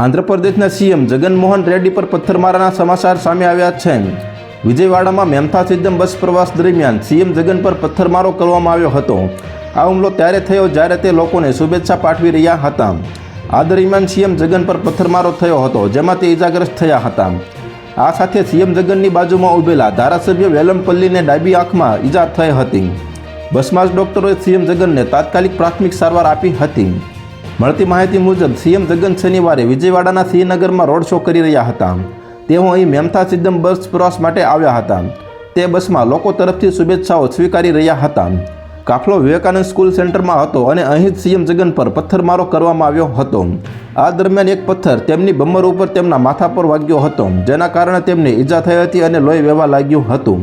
આંધ્રપ્રદેશના સીએમ જગનમોહન રેડ્ડી પર પથ્થરમારાના સમાચાર સામે આવ્યા છે વિજયવાડામાં મેમથા સિદ્ધમ બસ પ્રવાસ દરમિયાન સીએમ જગન પર પથ્થરમારો કરવામાં આવ્યો હતો. આ હુમલો ત્યારે થયો જ્યારે તે લોકોને શુભેચ્છા પાઠવી રહ્યા હતા. આ દરમિયાન સીએમ જગન પર પથ્થરમારો થયો હતો, જેમાં તે ઇજાગ્રસ્ત થયા હતા. આ સાથે સીએમ જગનની બાજુમાં ઊભેલા ધારાસભ્ય વેલમપલ્લીને ડાબી આંખમાં ઈજા થઈ હતી. બસમાં જ ડોક્ટરોએ સીએમ જગનને તાત્કાલિક પ્રાથમિક સારવાર આપી હતી. મળતી માહિતી મુજબ સીએમ જગન શનિવારે વિજયવાડાના શ્રીનગરમાં રોડ શો કરી રહ્યા હતા. તેઓ અહીં મેમથા સિદ્ધમ બસ પ્રવાસ માટે આવ્યા હતા. તે બસમાં લોકો તરફથી શુભેચ્છાઓ સ્વીકારી રહ્યા હતા. કાફલો વિવેકાનંદ સ્કૂલ સેન્ટરમાં હતો અને અહીં જ સીએમ જગન પર પથ્થરમારો કરવામાં આવ્યો હતો. આ દરમિયાન એક પથ્થર તેમની બમ્મર ઉપર તેમના માથા પર વાગ્યો હતો, જેના કારણે તેમને ઈજા થઈ હતી અને લોહી વહેવા લાગ્યું હતું.